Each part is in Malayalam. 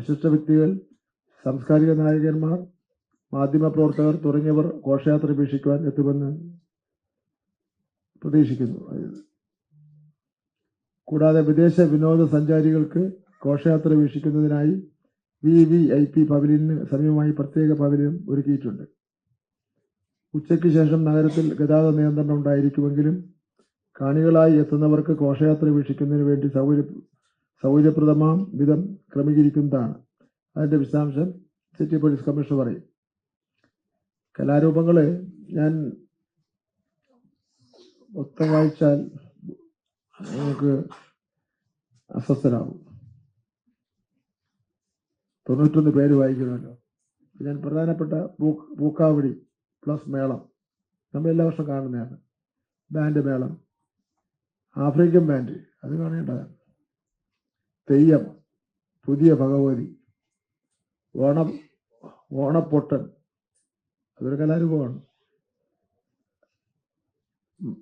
വിശിഷ്ട വ്യക്തികൾ സാംസ്കാരിക നായകന്മാർ മാധ്യമപ്രവർത്തകർ തുടങ്ങിയവർ ഘോഷയാത്ര വീക്ഷിക്കുവാൻ എത്തുമെന്ന് പ്രതീക്ഷിക്കുന്നു. കൂടാതെ വിദേശ വിനോദസഞ്ചാരികൾക്ക് ഘോഷയാത്ര വീക്ഷിക്കുന്നതിനായി വി വി ഐ പി പവലിയന് സമീപമായി പ്രത്യേക പവലിയൻ ഒരുക്കിയിട്ടുണ്ട്. ഉച്ചയ്ക്ക് ശേഷം നഗരത്തിൽ ഗതാഗത നിയന്ത്രണം ഉണ്ടായിരിക്കുമെങ്കിലും കാണികളായി എത്തുന്നവർക്ക് ഘോഷയാത്ര വീക്ഷിക്കുന്നതിന് വേണ്ടി സൗകര്യ സൗകര്യപ്രദമാം വിധം ക്രമീകരിക്കുന്നതാണ്. അതിന്റെ വിശദാംശം സിറ്റി പോലീസ് കമ്മീഷണർ പറയും. കലാരൂപങ്ങൾ ഞാൻ മൊത്തം വായിച്ചാൽ നമുക്ക് അസ്വസ്ഥരാകും. തൊണ്ണൂറ്റൊന്ന് പേര് വായിക്കണമല്ലോ. ഞാൻ പ്രധാനപ്പെട്ട പൂക്കാവടി പ്ലസ് മേളം. നമ്മൾ എല്ലാ വർഷവും കാണുന്നതാണ്. ബാൻഡ് മേളം. African band. അത് കാണേണ്ടതാണ്. തെയ്യം പുതിയ ഭഗവതി ഓണം ഓണപ്പൊട്ടൻ അതൊരു കലാരൂപമാണ്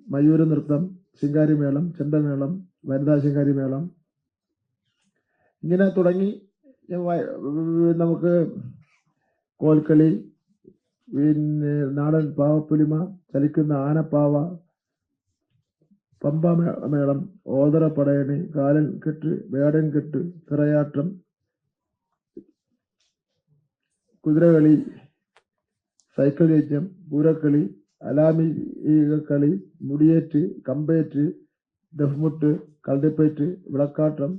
മയൂര നൃത്തം ശിങ്കാരിമേളം ചെണ്ടമേളം വനിതാ ശിങ്കാരിമേളം. ഇങ്ങനെ തുടങ്ങി നമുക്ക് കോൽക്കളി പിന്നെ നാടൻ പാവപ്പുലിമ ചലിക്കുന്ന ആനപ്പാവ പമ്പ മേ- മേളം ഓതറ പടയണി കാലൻ കെട്ട് വേടൻ കെട്ട് തിറയാട്ടം കുതിരകളി സൈക്കിൾ യജ്ഞം പൂരക്കളി അലാമി കളി മുടിയേറ്റ് കമ്പേറ്റ് ദഫ്മുട്ട് കള്ളിപ്പേറ്റ് വിളക്കാട്ടം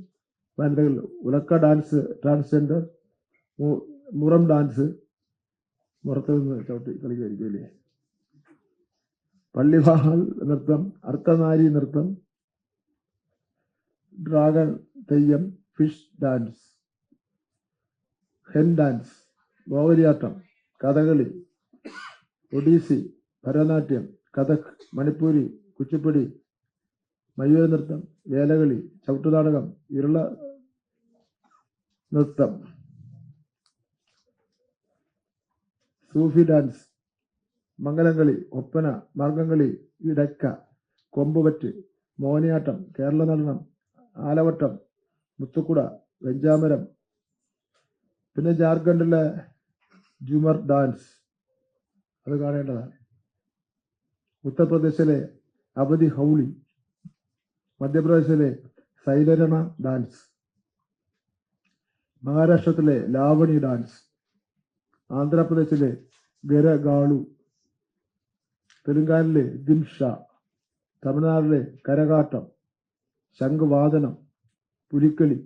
വനിതകൾ ഉലക്ക ഡാൻസ് ട്രാൻസ്ജെൻഡർ മു- മുറം ഡാൻസ് മുറത്ത് നിന്ന് ചവിട്ടി കളിക്കുമായിരിക്കും അല്ലേ പള്ളിവാഹൽ നൃത്തം അർത്ഥനാരി നൃത്തം dragon theyyam fish dance hen dance ഗോവരിയാട്ടം Kathakali Odissi Bharatanatyam Kathak Manipuri Kuchipudi മയൂര നൃത്തം വേലകളി ചവിട്ടുനാടകം ഇരുള നൃത്തം സൂഫി ഡാൻസ് മംഗലംകളി ഒപ്പന മാർഗംകളി ഇടക്ക കൊമ്പുപറ്റ് മോഹിനിയാട്ടം കേരള നടനം ആലവട്ടം മുത്തുക്കുട വെഞ്ചാമരം പിന്നെ ജാർഖണ്ഡിലെ ജുമർ ഡാൻസ്. അത് കാണേണ്ടതാണ്. ഉത്തർപ്രദേശിലെ അവധി ഹൗളി മധ്യപ്രദേശിലെ സൈലരണ ഡാൻസ് മഹാരാഷ്ട്രത്തിലെ ലാവണി ഡാൻസ് ആന്ധ്രാപ്രദേശിലെ ഗരഗാളു തെലുങ്കാനയിലെ ദിംഷ തമിഴ്നാട്ടിലെ കരകാട്ടം ശംഖുവാദനം പുലിക്കളി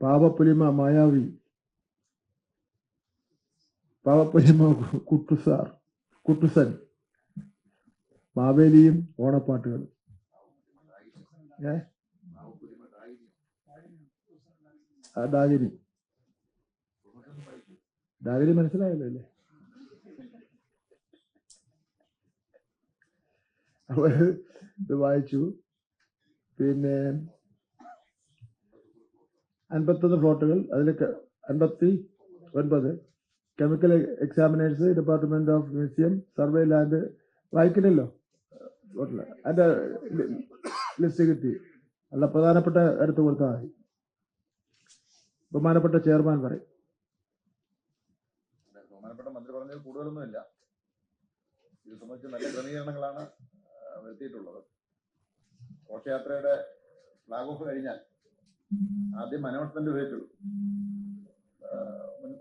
പാവപ്പുലിമ മായാവി പാവപ്പുലിമ കുട്ടുസാർ കുട്ടുസൻ മാവേലിയും ഓണപ്പാട്ടുകളും ഏ? ഡാഗിരി ഡാഗിനി മനസ്സിലായല്ലോ അല്ലേ? അപ്പൊ ഇത് വായിച്ചു. പിന്നെ അൻപത്തൊന്ന് ഫ്ലോട്ടുകൾ അതിൽ അൻപത്തി ഒൻപത് chemical examiners department of museum survey land വായിക്കണല്ലോ അതിന്റെ ലിസ്റ്റ് കിട്ടി. അല്ല പ്രധാനപ്പെട്ട എടുത്തു കൊടുത്താൽ മതി ബഹുമാനപ്പെട്ട ചെയർമാൻ പറയും. ബഹുമാനപ്പെട്ട മന്ത്രി പറഞ്ഞത് കൂടുതലൊന്നുമില്ല. ഇത് സംബന്ധിച്ച് നല്ല ക്രമീകരണങ്ങളാണ്. വരുത്തിയിട്ടുള്ളത് ഘോഷയാത്രയുടെ ഫ്ലാഗ് ഓഫ് കഴിഞ്ഞാൽ ആദ്യം അനൗൺസ്മെന്റ് ഉപയോഗിച്ചുള്ളൂ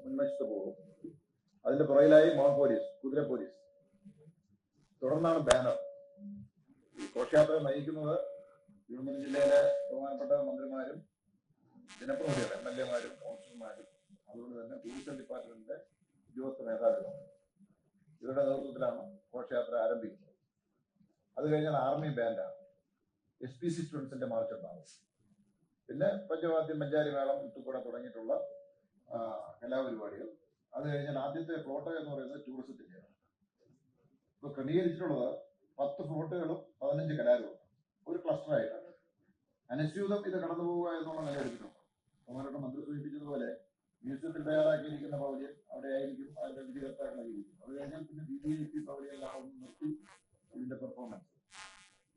മുൻവശത്ത് പോകും. അതിന്റെ പുറകിലായി മോൺ പോലീസ് കുതിര പോലീസ്. തുടർന്നാണ് ബാനർ ഘോഷയാത്ര നയിക്കുന്നത് തിരുവനന്തപുരം ജില്ലയിലെ ബഹുമാനപ്പെട്ട മന്ത്രിമാരും ജനപ്രതിനിധികൾ എം എൽ എമാരും കൗൺസിലർമാരും അതുകൊണ്ട് തന്നെ ടൂറിസം ഡിപ്പാർട്ട്മെന്റിന്റെ ഉദ്യോഗസ്ഥ നേതാക്കളും. ഇവരുടെ നേതൃത്വത്തിലാണ് ഘോഷയാത്ര ആരംഭിക്കുന്നത്. അത് കഴിഞ്ഞാൽ ആർമി ബാൻഡാണ് എസ് പി സി സ്റ്റുഡൻസിന്റെ മാർച്ച് ഉണ്ടാവും. പിന്നെ പഞ്ചവാദ്യം പഞ്ചാരി മേളം മുത്തുക്കൂട തുടങ്ങിയിട്ടുള്ള കലാപരിപാടികൾ അത് കഴിഞ്ഞാൽ ആദ്യത്തെ ഫ്ലോട്ട് എന്ന് പറയുന്നത് ടൂറിസത്തിന്റെയാണ് ഇപ്പൊ ക്രമീകരിച്ചിട്ടുള്ളത് പത്ത് ഫ്ലോട്ടുകളും പതിനഞ്ച് കലാരൂപം ഒരു ക്ലസ്റ്ററായിട്ടാണ് അനുസ്യൂതം ഇത് കടന്നു പോവുക എന്നുള്ള നില എടുത്തിട്ടുണ്ട് ബഹുമാനപ്പെട്ട മന്ത്രി സൂചിപ്പിച്ചതുപോലെ മ്യൂസിയത്തിൽ തയ്യാറാക്കിയിരിക്കുന്ന പവലിയൻ അവിടെ ആയിരിക്കും അതിന്റെ വിധികർത്താക്കളായിരിക്കും. അത് കഴിഞ്ഞാൽ പിന്നെ ബി ഐ പി നിർത്തി ഇതിന്റെ പെർഫോമൻസ്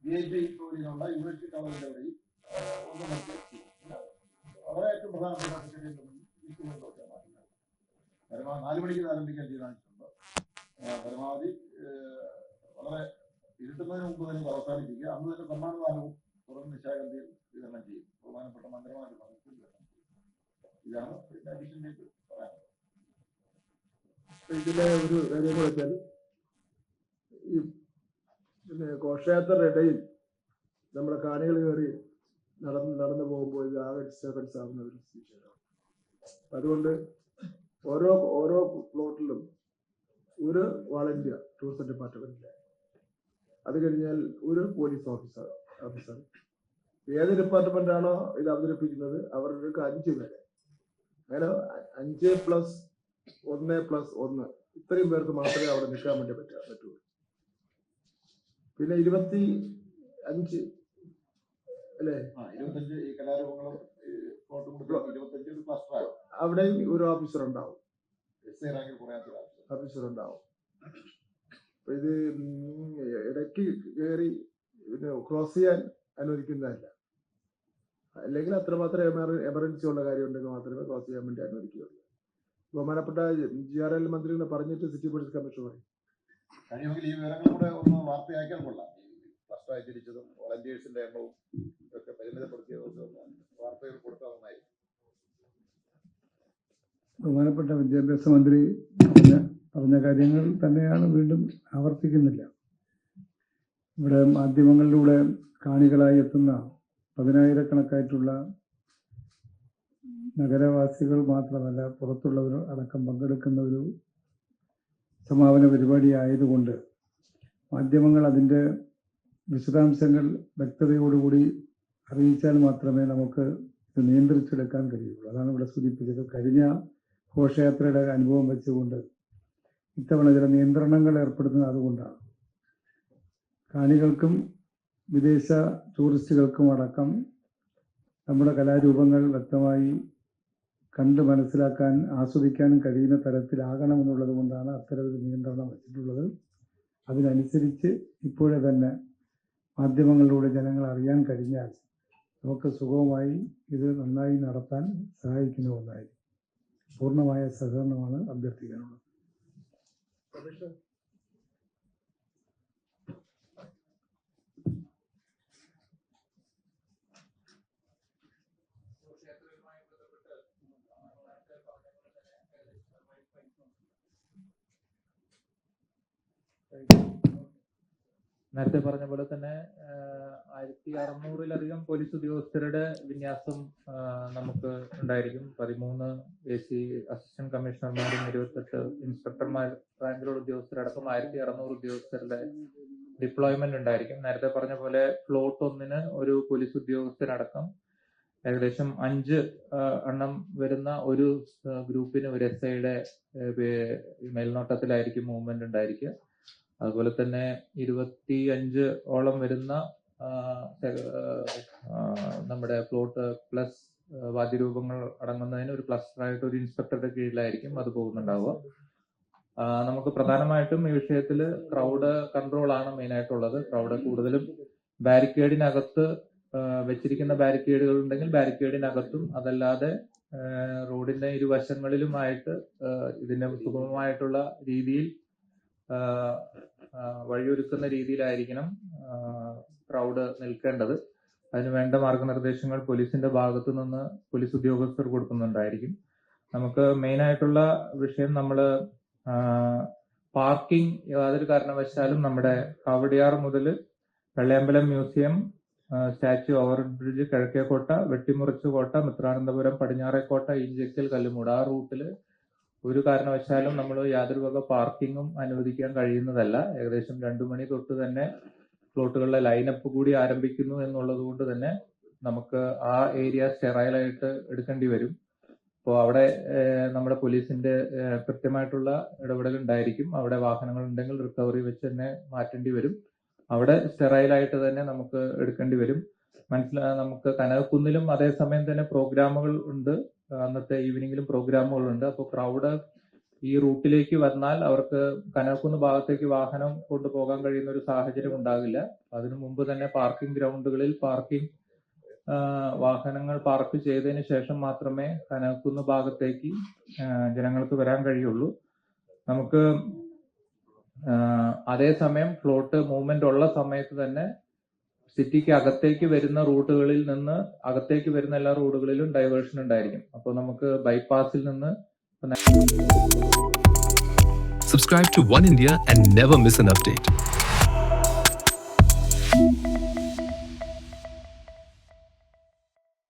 ബി ഐ പി പവലിയനുള്ള യൂണിവേഴ്സിറ്റി കോളേജിന്റെ വഴി ഒന്ന് നിർത്തി വളരെ ഏറ്റവും പ്രധാനപ്പെട്ട പരമാവധി നാല് മണിക്ക് ആരംഭിക്കാൻ തീരുമാനിച്ചിട്ടുണ്ട്. പരമാവധി വളരെ ഇരുട്ടുന്നതിന് മുമ്പ് തന്നെ അവസാനിപ്പിക്കുക. അന്ന് തന്നെ സമ്മാനദാനവും പുറം നിശാഗന്ധിയിൽ വിതരണം ചെയ്യും. ബഹുമാനപ്പെട്ട മന്ത്രിമാരും ഇതാണ് ഇതിന്റെ അഡീഷനിലേക്ക് പറയാനുള്ളത്. ഇതിലെ ഒരു കാര്യം വെച്ചാൽ ഈ പിന്നെ ഘോഷയാത്രയുടെ ഇടയിൽ നമ്മുടെ കാണികൾ കയറി നടന്ന് നടന്നു പോകുമ്പോൾ ഇത് ആകെ ഡിസ്റ്റർബൻസ് ആവുന്ന ഒരു സിറ്റുവേഷനാണ് അതുകൊണ്ട് ഓരോ ഓരോ പ്ലോട്ടിലും ഒരു വളണ്ടിയർ ടൂറിസം ഡിപ്പാർട്ട്മെന്റിലെ അത് കഴിഞ്ഞാൽ ഒരു പോലീസ് ഓഫീസർ ഓഫീസർ ഏത് ഡിപ്പാർട്ട്മെന്റ് ആണോ ഇത് അവതരിപ്പിക്കുന്നത് അവരുടെ അഞ്ച് പേര്. അങ്ങനെ അഞ്ച് പ്ലസ് ഒന്ന് പ്ലസ് ഒന്ന്. ഇത്രയും പേർക്ക് മാത്രമേ അവിടെ നിൽക്കാൻ വേണ്ടി പറ്റാ പറ്റൂ. പിന്നെ ഇരുപത്തി അഞ്ച് അല്ലേ? ആ ഇരുപത്തഞ്ച് ഈ കലാരൂപങ്ങളും ഇരുപത്തഞ്ച് ആകും അവിടെയും ഒരു ഓഫീസർ ഉണ്ടാവും. ഓഫീസർ ഉണ്ടാവും. അപ്പൊ ഇത് ഇടയ്ക്ക് കയറി പിന്നെ ക്രോസ് ചെയ്യാൻ അനുവദിക്കുന്നതല്ല. അല്ലെങ്കിൽ അത്രമാത്രം എമർ- എമർജൻസി ഉള്ള കാര്യം ഉണ്ടെങ്കിൽ മാത്രമേ ക്രോസ് ചെയ്യാൻ വേണ്ടി അനുവദിക്കുകയുള്ളൂ. ബഹുമാനപ്പെട്ട ജി ആർ എൽ മന്ത്രിനെ പറഞ്ഞിട്ട് സിറ്റി പോലീസ് കമ്മീഷൻ പറയും. കഴിയുമെങ്കിൽ ഈ വിവരങ്ങൾ കൂടെ ഒന്ന് വാർത്തയാക്കിയാൽ കൊള്ളാം. ഈ തിരിച്ചതും വോളണ്ടിയേഴ്സിന്റെ എണ്ണവും ഒക്കെ പരിമിതപ്പെടുത്തിയതൊക്കെ വാർത്തകൾ കൊടുത്താൽ നന്നായിരിക്കും. ബഹുമാനപ്പെട്ട വിദ്യാഭ്യാസ മന്ത്രി പറഞ്ഞ പറഞ്ഞ കാര്യങ്ങൾ തന്നെയാണ് വീണ്ടും ആവർത്തിക്കുന്നില്ല. ഇവിടെ മാധ്യമങ്ങളിലൂടെ കാണികളായി എത്തുന്ന പതിനായിരക്കണക്കായിട്ടുള്ള നഗരവാസികൾ മാത്രമല്ല പുറത്തുള്ളവർ അടക്കം പങ്കെടുക്കുന്ന ഒരു സമാപന പരിപാടി ആയതുകൊണ്ട് മാധ്യമങ്ങൾ അതിന്റെ വിശദാംശങ്ങൾ വ്യക്തതയോടുകൂടി അറിയിച്ചാൽ മാത്രമേ നമുക്ക് ഇത് നിയന്ത്രിച്ചെടുക്കാൻ കഴിയുള്ളൂ. അതാണ് ഇവിടെ സൂചിപ്പിച്ചത്. കഴിഞ്ഞ ഘോഷയാത്രയുടെ അനുഭവം വെച്ചുകൊണ്ട് ഇത്തവണ ചില നിയന്ത്രണങ്ങൾ ഏർപ്പെടുത്തുന്നത് അതുകൊണ്ടാണ്. കാണികൾക്കും വിദേശ ടൂറിസ്റ്റുകൾക്കും അടക്കം നമ്മുടെ കലാരൂപങ്ങൾ വ്യക്തമായി കണ്ട് മനസ്സിലാക്കാൻ ആസ്വദിക്കാനും കഴിയുന്ന തരത്തിലാകണമെന്നുള്ളത് കൊണ്ടാണ് അത്തരമൊരു നിയന്ത്രണം വെച്ചിട്ടുള്ളത്. അതിനനുസരിച്ച് ഇപ്പോഴേ തന്നെ മാധ്യമങ്ങളിലൂടെ ജനങ്ങൾ അറിയാൻ കഴിഞ്ഞാൽ നമുക്ക് സുഗമമായി ഇത് നന്നായി നടത്താൻ സഹായിക്കുന്ന ഒന്നായിരിക്കും. പൂർണമായ സഹകരണമാണ് അഭ്യർത്ഥിക്കാനുള്ളത്. നേരത്തെ പറഞ്ഞ പോലെ തന്നെ ആയിരത്തി അറുന്നൂറിലധികം പോലീസ് ഉദ്യോഗസ്ഥരുടെ വിന്യാസം നമുക്ക് ഉണ്ടായിരിക്കും. പതിമൂന്ന് എ സി അസിസ്റ്റന്റ് കമ്മീഷണർമാരും ഇരുപത്തെട്ട് ഇൻസ്പെക്ടർമാർ റാങ്കിലുള്ള ഉദ്യോഗസ്ഥരടക്കം ആയിരത്തി അറുന്നൂറ് ഉദ്യോഗസ്ഥരുടെ ഡിപ്ലോയ്മെന്റ് ഉണ്ടായിരിക്കും. നേരത്തെ പറഞ്ഞ പോലെ ഫ്ലോട്ട് ഒന്നിന് ഒരു പോലീസ് ഉദ്യോഗസ്ഥരടക്കം ഏകദേശം അഞ്ച് എണ്ണം വരുന്ന ഒരു ഗ്രൂപ്പിന് ഒരു എസ് ഐയുടെ മേൽനോട്ടത്തിലായിരിക്കും മൂവ്മെന്റ് ഉണ്ടായിരിക്കുക. അതുപോലെ തന്നെ ഇരുപത്തി അഞ്ച് ഓളം വരുന്ന നമ്മുടെ പ്ലോട്ട് പ്ലസ് വാദ്യരൂപങ്ങൾ അടങ്ങുന്നതിന് ഒരു ക്ലസ്റ്റർ ആയിട്ട് ഒരു ഇൻസ്പെക്ടറുടെ കീഴിലായിരിക്കും അത് പോകുന്നുണ്ടാവുക. നമുക്ക് പ്രധാനമായിട്ടും ഈ വിഷയത്തിൽ ക്രൗഡ് കൺട്രോൾ ആണ് മെയിൻ ആയിട്ടുള്ളത്. ക്രൗഡ് കൂടുതലും ബാരിക്കേഡിനകത്ത് വെച്ചിരിക്കുന്ന ബാരിക്കേഡുകൾ ഉണ്ടെങ്കിൽ ബാരിക്കേഡിനകത്തും അതല്ലാതെ റോഡിന്റെ ഇരുവശങ്ങളിലുമായിട്ട് ഇതിന്റെ സുഗമമായിട്ടുള്ള രീതിയിൽ വഴിയൊരുക്കുന്ന രീതിയിലായിരിക്കണം ക്രൗഡ് നിൽക്കേണ്ടത്. അതിന് വേണ്ട മാർഗനിർദ്ദേശങ്ങൾ പോലീസിന്റെ ഭാഗത്തു നിന്ന് പോലീസ് ഉദ്യോഗസ്ഥർ കൊടുക്കുന്നുണ്ടായിരിക്കും. നമുക്ക് മെയിൻ ആയിട്ടുള്ള വിഷയം നമ്മൾ പാർക്കിംഗ് യാതൊരു കാരണവശാലും നമ്മുടെ കാവടിയാർ മുതൽ Vellayambalam museum statue over bridge Kizhakkekotta വെട്ടിമുറിച്ച് കോട്ട മിത്രാനന്തപുരം പടിഞ്ഞാറേക്കോട്ട ഇഞ്ചക്കൽ കല്ലുമൂട് ആ റൂട്ടിൽ ഒരു കാരണവശാലും നമ്മൾ യാതൊരു വക പാർക്കിങ്ങും അനുവദിക്കാൻ കഴിയുന്നതല്ല. ഏകദേശം രണ്ടു മണി തൊട്ട് തന്നെ പ്ലോട്ടുകളുടെ ലൈനപ്പ് കൂടി ആരംഭിക്കുന്നു എന്നുള്ളത് കൊണ്ട് തന്നെ നമുക്ക് ആ ഏരിയ സ്റ്റെറൈലായിട്ട് എടുക്കേണ്ടി വരും. അപ്പോൾ അവിടെ നമ്മുടെ പോലീസിന്റെ കൃത്യമായിട്ടുള്ള ഇടപെടൽ ഉണ്ടായിരിക്കും അവിടെ വാഹനങ്ങൾ ഉണ്ടെങ്കിൽ റിക്കവറി വെച്ച് തന്നെ മാറ്റേണ്ടി വരും. അവിടെ സ്റ്റെറൈലായിട്ട് തന്നെ നമുക്ക് എടുക്കേണ്ടി വരും. മനസ്സിലാ നമുക്ക് കനകക്കുന്നിലും അതേസമയം തന്നെ പ്രോഗ്രാമുകൾ ഉണ്ട്. അന്നത്തെ ഈവനിങ്ങിലും പ്രോഗ്രാമുകൾ ഉണ്ട് അപ്പോൾ ക്രൗഡ് ഈ റൂട്ടിലേക്ക് വന്നാൽ അവർക്ക് കനകക്കുന്ന് ഭാഗത്തേക്ക് വാഹനം കൊണ്ടുപോകാൻ കഴിയുന്ന ഒരു സാഹചര്യം ഉണ്ടാകില്ല അതിനു മുമ്പ് തന്നെ പാർക്കിംഗ് ഗ്രൗണ്ടുകളിൽ പാർക്കിംഗ് വാഹനങ്ങൾ പാർക്ക് ചെയ്തതിന് ശേഷം മാത്രമേ കനകുന്ന് ഭാഗത്തേക്ക് ജനങ്ങൾക്ക് വരാൻ കഴിയുള്ളൂ. നമുക്ക് അതേസമയം ഫ്ലോട്ട് മൂവ്മെന്റ് ഉള്ള സമയത്ത് തന്നെ സിറ്റിക്ക് അകത്തേക്ക് വരുന്ന റൂട്ടുകളിൽ നിന്ന് അകത്തേക്ക് വരുന്ന എല്ലാ റോഡുകളിലും ഡൈവേർഷൻ ഉണ്ടായിരിക്കും അപ്പോൾ നമുക്ക് ബൈപ്പാസിൽ നിന്ന് Subscribe to One India and never miss an update.